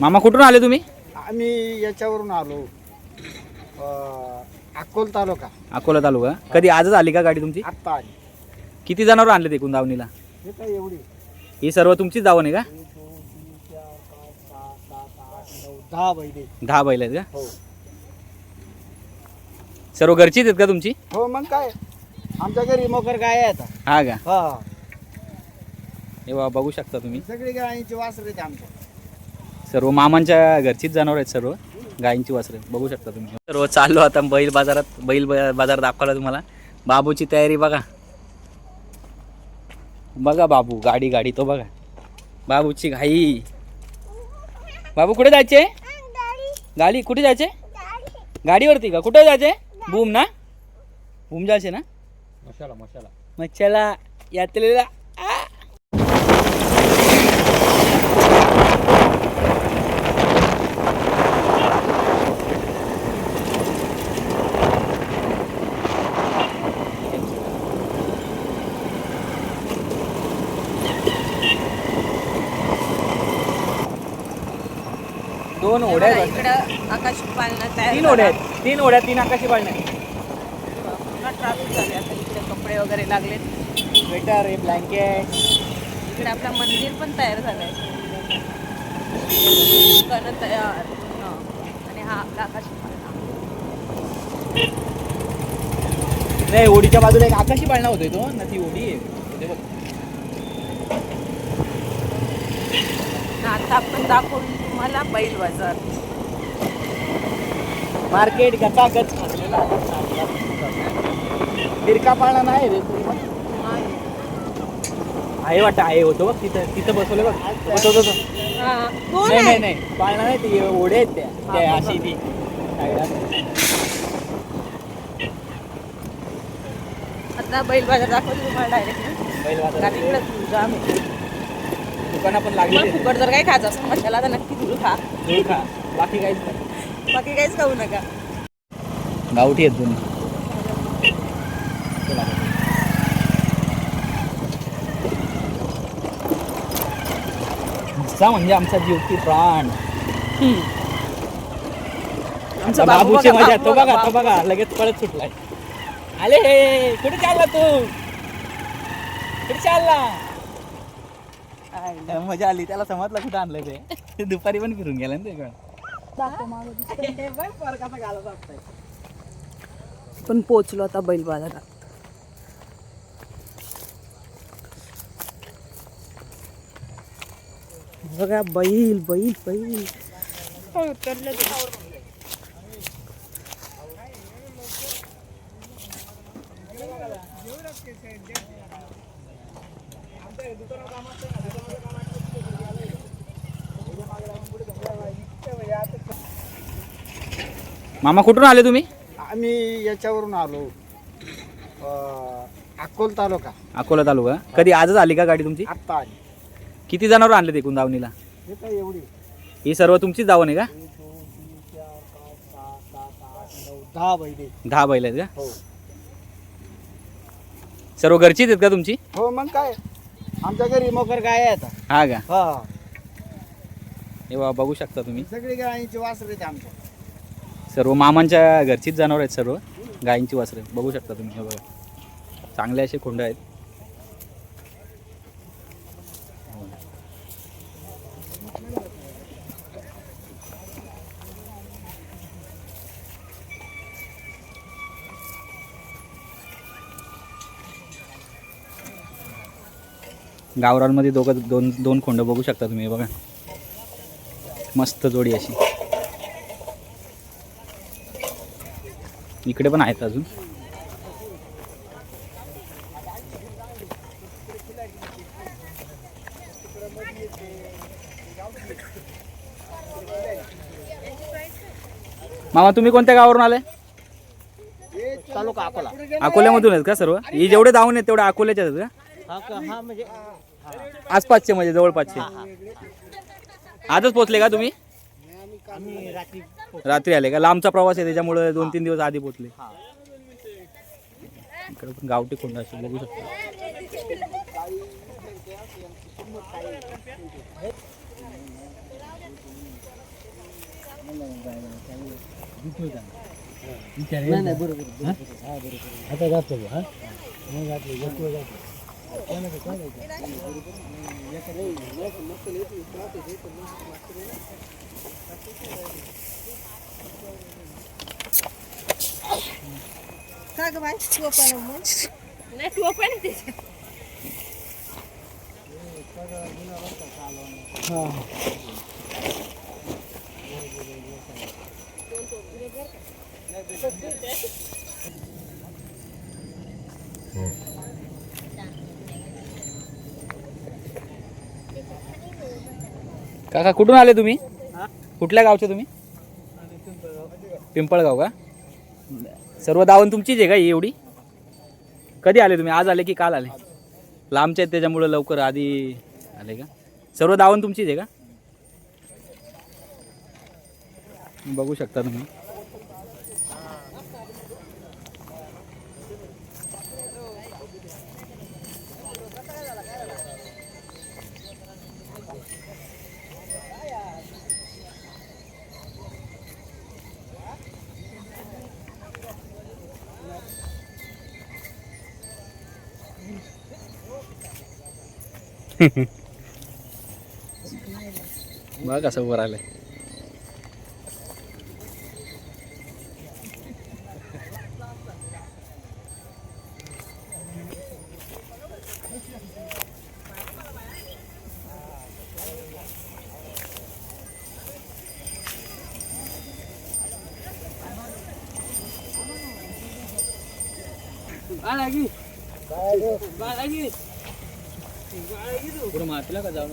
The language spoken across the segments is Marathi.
मामा कुठून आले तुम्ही? आम्ही याच्यावरून आलो. अं, अकोल तालुका. अकोला तालुका. कधी आजच आली का गाडी तुमची? आत्ता आली. किती जनावर आणले एकूण दावणीला? हे काय एवढी. ही सर्व तुमचीच दावण आहे का? एक, दोन, तीन, चार, पाच, सहा, सात, आठ, नऊ, दहा बैले. दहा बैल आहेत का? हो. सर्व घरचीच आहेत का तुमची? हो मग काय? आमच्या घरी मोकर गाय आहेत. हा का? हा. हे बा बघू शकता तुम्ही. सगळी गायीची वासर आहेत आमच्या. सर्व मामांच्या घरचीच जनावर आहेत सर्व. गायींची वासरे बघू शकता तुम्ही. सर्व चाललो आता बैल बाजारात. बैल बाजार दाखवला तुम्हाला. बाबूची तयारी बघा. बघा बाबू गाडी गाडी तो बघा. बाबूची घाई. बाबू कुठे जायचे? गाडी कुठे जायचे? गाडीवरती का? कुठे जायचे? बूम ना? बूम जायचे ना? मशाला मशाला. मग चला यात्रेला दोन ओढ्या आहेत. वाटतं. इकडं आकाश पालना तयार तीन ओढ्या आहेत. तीन ओढ्या तीन आकाशी पाळण्या ट्राफिक झाले. आता इकडे कपडे वगैरे लागले स्वेटर आहे ब्लँकेट इकडे आपलं मंदिर पण तयार झालंय. करत तयार. पूर्ण. आणि हा आपला आकाश पालना. नाही ओढीच्या बाजूला एक आकाशी पाळणा होतोय तो ना ती ओढी. आहे ते बघ. आता आपण दाखवून तुम्हाला बैल बाजार. मार्केट गचागच भरलेलं. फिरका पाळणा नाही रे आहे वाटतं आहे. होतो बघ तिथं तिथं बसवलं बघ. होतो होतो हा, नाही नाही? नाही. पाळणा नाही ती ओढे आहेत त्या. त्या अशी ती. आता बैल बाजार दाखवतो तुम्हाला डायरेक्ट बैल इकडे जाम आहे. दुकानं पण लागली फुकट जर काही खायचं असेल मशाला तर नक्की दूर खा. खा. बाकी काहीच नाही. बाकी काहीच खाऊ नका. गावठी आहेत दोन्ही. म्हणजे आमचा जीवकी प्राण. आमचा बाबू बाबूची मजा तो बघा बघा, तो बाबू. बघा लगेच पळत सुटलाय. आले हे कुठे चालला तू? कुठे चालला? मजा आली. त्याला समजलं कुठं आणलं ते. दुपारी पण फिरून गेला ना ते पण पोचलो आता बैल बाजारात बघा बैल बैल बैल. मामा कुठून आले तुम्ही? आम्ही याच्यावरून आलो. अं, अकोल तालुका. अकोला तालुका? कधी आजच आली का गाडी तुमची? आत्ता आली. किती जनावर आणले एकूण दावणीला? हे काय एवढी? ही सर्व तुमचीच दावण आहे का? एक दोन तीन चार पाच सहा सात आठ नऊ दहा बैले दहा बैल आहेत का? हो. सर्व घरचीच आहेत का तुमची? हो मग काय? आमच्या घरी मोकर गाय आहेत हा का? हा. हे बा बघू शकता तुम्ही. सगळी गायीची वासर आहेत आमच्या. सर्व मामांच्या घरचीच जनावर आहेत सर्व. गायींची वासरे. बघू शकता तुम्ही हे बघा. चांगले असे खोंड आहेत. गावरांमध्ये दोघं दोन दोन खोंड बघू शकता तुम्ही बघा. मस्त जोडी अशी. इकडे पण आहेत अजून. मामा तुम्ही कोणत्या गावावरून आले तालुका अकोला. अकोल्यामधून आहेत का सर्व? ही जेवढे धावून आहेत तेवढे अकोल्याचे आहेत का? म्हणजे आसपासचे म्हणजे जवळपासचे. आजच पोचले का तुम्ही? आम्ही रात्री आले का? लांबचा प्रवास आहे त्याच्यामुळे दोन तीन दिवस आधी इकडे पण गावठी कोंड असे बघू शकतो. नाही नाही बरोबर बरोबर. हा बरोबर. आता जातो हा? मग घातलं एक वेळ घातलं. कोणाचं सांगायचं? का ग बाई टोपाला मग नाही टोपा नाही त्याच्यात काका कुठून आले तुम्ही? कुठल्या गावचे तुम्ही? पिंपळगाव का? सर्व दावण तुमचीच आहे का एवढी? कधी आले तुम्ही? आज आले की काल आले? लांबचे आहेत त्याच्यामुळं लवकर आधी आले का? सर्व दावण तुमचीच आहे का? बघू शकता तुम्ही. बघा कसं वर आलंय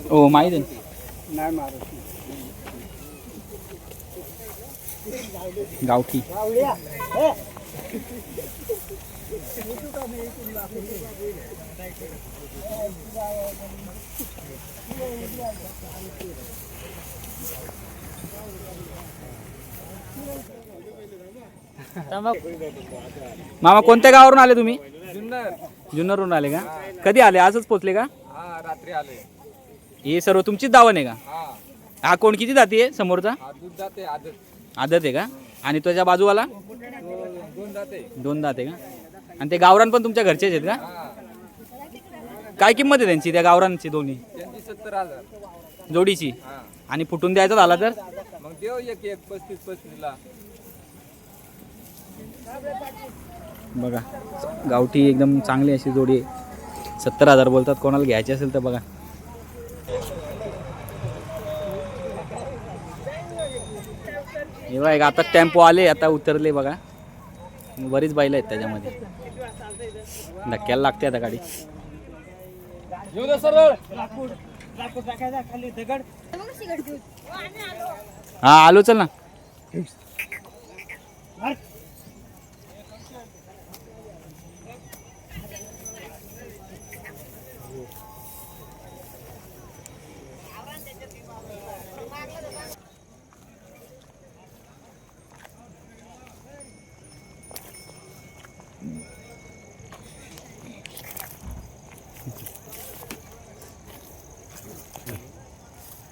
हो माहिती आहे. ना. नाही मारत गावठी. मामा कोणत्या गावावरून आले तुम्ही? जुन्नर जुन्नरवरून आले का? कधी आले? आजच पोचले का? हा रात्री आले हे सर्व तुमचीच दावण आहे का? हा. हा कोण किती जाती आहे समोरचा? हा दूध जाते आदत. आदत आहे का? आणि त्याच्या बाजूवाला? दोन जाते. दोन दात आहे का? आणि ते गावरान पण तुमच्या घरचेच आहेत का? हा. काय किंमत आहे त्यांची त्या गावरांची दोन्ही? त्यांची सत्तर हजार. जोडीची? हा. आणि फुटून द्यायचा झाला तर? मग देव एक एक पस्तीस पस्तीसला. बघा गावठी एकदम चांगली अशी जोडी आहे. सत्तर हजार बोलतात कोणाला घ्यायची असेल तर बघा. हे बघा आता टेम्पो आले आता उतरले बघा. बरीच बैल आहेत त्याच्यामध्ये. धक्क्याला लागते आता गाडी. येऊ दे सरळ. लाकूड लाकूड टाकायचा खाली दगड हा आलो चल ना.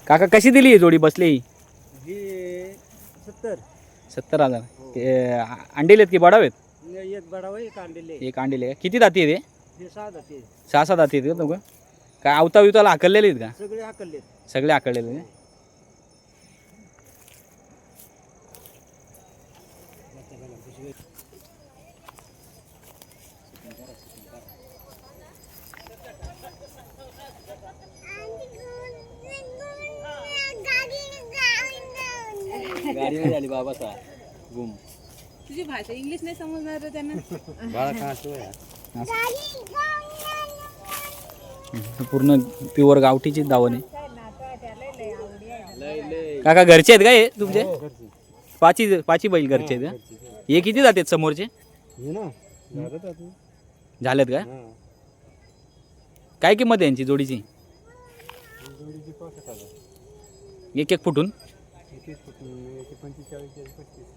काका कशी दिली ही जोडी? बसली ही? ही सत्तर. सत्तर हजार. ते अंडील आहेत की बडावेत एक बडावा एक अंडेले एक अंडील आहे? किती दाती आहे ते हे सहा जाते सहा सात दाती आहेत का दोघं? काय आवता विवताला आकललेले आहेत का? सगळे हाकलले सगळे आकललेले आहेत. गाडी झाली गुम. तुझी भाषा इंग्लिश नाही समजणार त्यांना. पूर्ण प्युअर गावठीची दावण आहे. काका घरचे आहेत का हे तुमचे? पाची पाची बैल घरचे आहेत का? हे किती जातात समोरचे? हे ना झालं तू झालेत का? काय किंमत आहे यांची जोडीची? एक एक फुटून? एकवीस फुटून एक पंचेचाळीस एक पस्तीस